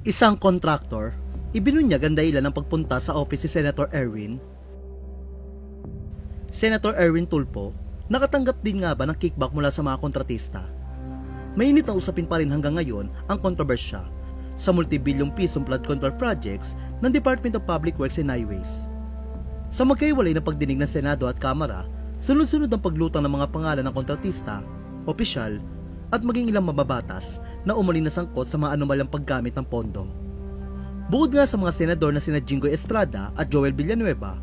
Isang kontraktor, ibinunyag ang dahilan ng pagpunta sa office si Senator Erwin. Senator Erwin Tulpo, nakatanggap din nga ba ng kickback mula sa mga kontratista? Mainit na usapin pa rin hanggang ngayon ang kontrobersya sa multibilyong pisong flood control projects ng Department of Public Works and Highways. Sa magkaiwalay na pagdinig ng Senado at Kamara, sunod-sunod ang paglutang ng mga pangalan ng kontratista, opisyal, at maging ilang mababatas na umuli na sangkot sa mga anomalyang paggamit ng pondo. Bukod nga sa mga senador na sina Jingoy Estrada at Joel Villanueva,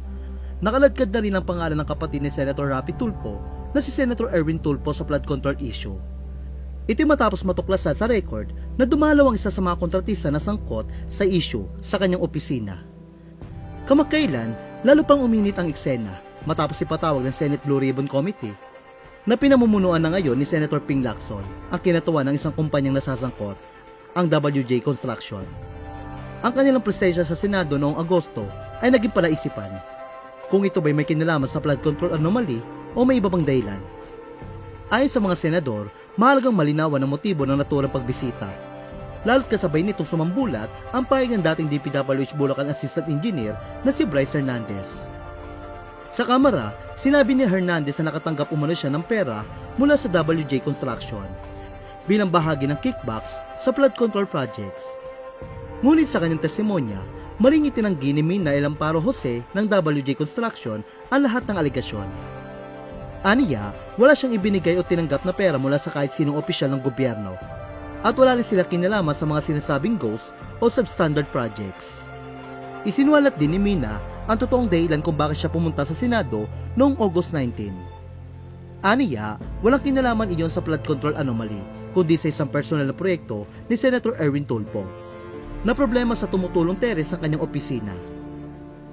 nakaladkad na rin ang pangalan ng kapatid ni Senator Rapi Tulfo na si Senator Erwin Tulfo sa flood control issue. Ito matapos matuklasan sa record na dumalaw ang isa sa mga kontratista na sangkot sa issue sa kanyang opisina. Kamakailan, lalo pang uminit ang eksena matapos ipatawag ng Senate Blue Ribbon Committee na pinamumunuan na ngayon ni Senator Ping Lacson ang kinatuwa ng isang kumpanyang nasasangkot, ang WJ Construction. Ang kanilang presensya sa Senado noong Agosto ay naging palaisipan kung ito ba'y may kinalaman sa flood control anomaly o may iba pang dahilan. Ayon sa mga senador, mahalagang malinawan ang motibo ng naturang pagbisita. Lalo't kasabay nitong sumambulat ang pahing ng dating DPWH Bulacan Assistant Engineer na si Bryce Hernandez. Sa kamera, sinabi ni Hernandez na nakatanggap umano siya ng pera mula sa WJ Construction bilang bahagi ng kickbacks sa flood control projects. Ngunit sa kanyang testimonya, maling itinanggi ni Mina Elamparo Jose ng WJ Construction ang lahat ng aligasyon. Aniya, wala siyang ibinigay o tinanggap na pera mula sa kahit sinong opisyal ng gobyerno at wala rin sila kinalaman sa mga sinasabing ghost o substandard projects. Isinuwalat din ni Mina ang totoong dahilan kung bakit siya pumunta sa Senado noong August 19. Aniya, walang kinalaman iyon sa flood control anomaly, kundi sa isang personal na proyekto ni Senator Erwin Tulfo na problema sa tumutulong terrace ng kanyang opisina.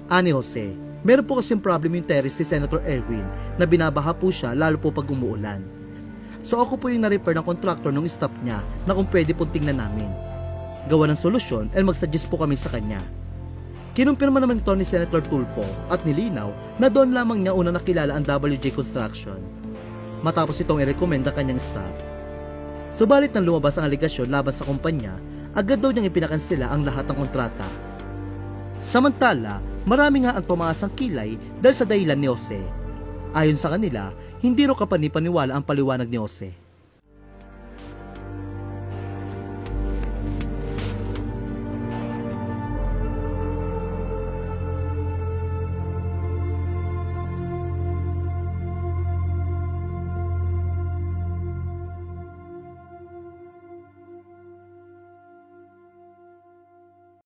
Ani Jose, meron po kasing problem yung terrace ni Senator Erwin na binabaha po siya lalo po pag umuulan. So ako po yung na-refer ng contractor ng staff niya na kung pwede pong tingnan namin. Gawa ng solusyon and mag-suggest po kami sa kanya. Kinumpirma naman ito ni Senator Tulfo at nilinaw na doon lamang niya una nakilala ang WJ Construction. Matapos itong i-recommend ang kanyang staff. Subalit nang lumabas ang aligasyon laban sa kumpanya, agad daw niyang ipinakansela ang lahat ng kontrata. Samantala, marami nga ang tumaas ang kilay dahil sa dahilan ni Jose. Ayon sa kanila, hindi ro kapanipaniwala ang paliwanag ni Jose.